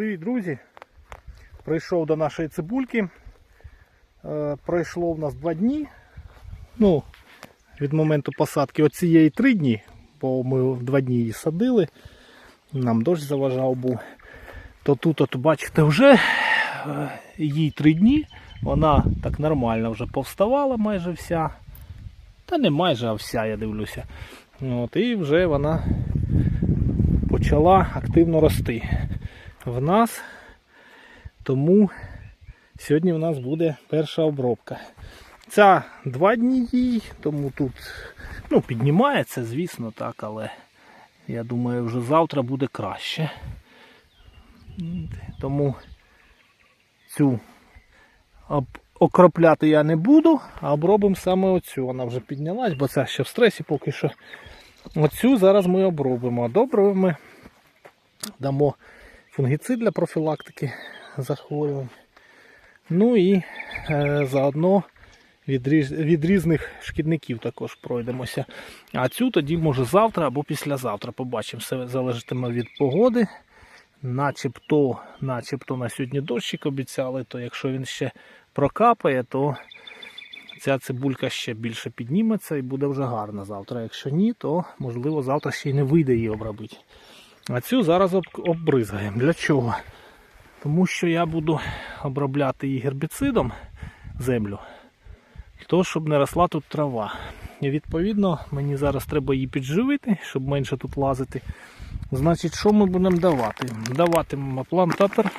Привіт, друзі! Прийшов до нашої цибульки. Е, пройшло в нас два дні. Ну, від моменту посадки оцієї три дні, бо ми в два дні її садили. Нам дощ заважав був. То тут, от бачите, вже е, їй три дні. Вона так нормально вже повставала майже вся. Та не майже, а вся, я дивлюся. От, і вже вона почала активно рости в нас. Тому сьогодні в нас буде перша обробка. Ця два дні їй, тому тут ну, піднімається, звісно, так, але я думаю, вже завтра буде краще. Тому цю окропляти я не буду, а обробимо саме оцю. Вона вже піднялась, бо це ще в стресі поки що. Оцю зараз ми обробимо. Добре ми дамо фунгіцид для профілактики захворювань. Ну і е, заодно від, від різних шкідників також пройдемося. А цю тоді може завтра або післязавтра побачимо. Все залежатиме від погоди. Начебто, начебто на сьогодні дощик обіцяли, то якщо він ще прокапає, то ця цибулька ще більше підніметься і буде вже гарна завтра. Якщо ні, то можливо завтра ще й не вийде її обробити. А цю зараз об- оббризгаємо. Для чого? Тому що я буду обробляти її гербіцидом землю, для того, щоб не росла тут трава. І відповідно мені зараз треба її підживити, щоб менше тут лазити. Значить, що ми будемо давати? Даватимемо плантатор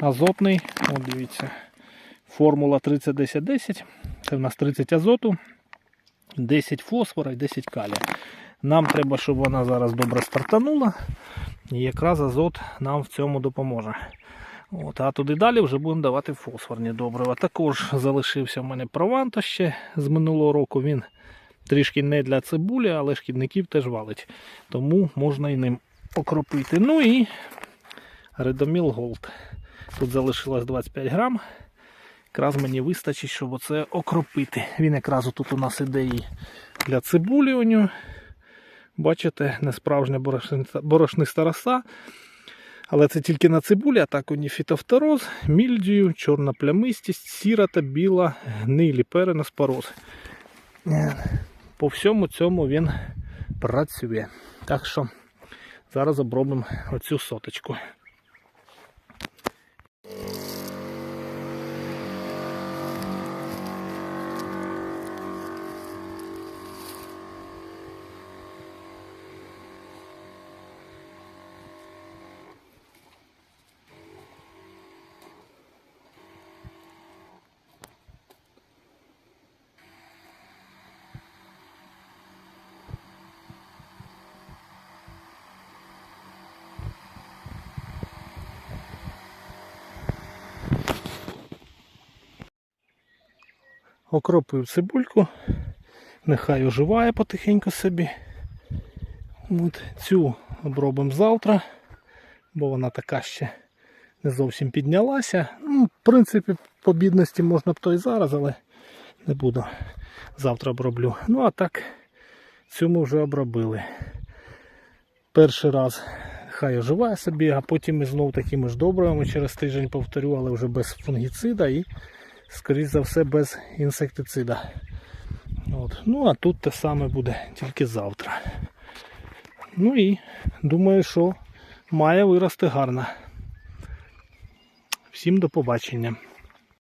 азотний. От дивіться. Формула 30-10-10. Це в нас 30 азоту, 10 фосфора і 10 калія. Нам треба, щоб вона зараз добре стартанула. І якраз азот нам в цьому допоможе. От, а туди далі вже будемо давати фосфорні добрива. Також залишився в мене прованто ще з минулого року. Він трішки не для цибулі, але шкідників теж валить. Тому можна і ним окропити. Ну і Редоміл Голд. Тут залишилось 25 грам. Якраз мені вистачить, щоб оце окропити. Він якраз тут у нас іде і для цибулі у нього. Бачите, не справжня борошниста, роса. Але це тільки на цибулі, а так у ній фітофтороз, мільдію, чорна плямистість, сіра та біла, гнилі переноспороз. По всьому цьому він працює. Так що зараз обробимо оцю соточку. Окропив цибульку, нехай оживає потихеньку собі. От цю обробимо завтра, бо вона така ще не зовсім піднялася. Ну, в принципі, по бідності можна б то і зараз, але не буду. Завтра оброблю. Ну а так, цю ми вже обробили. Перший раз хай оживає собі, а потім і знов такими ж добривами через тиждень повторю, але вже без фунгіцида і, скоріш за все, без інсектицида. От. Ну, а тут те саме буде тільки завтра. Ну і думаю, що має вирости гарно. Всім до побачення.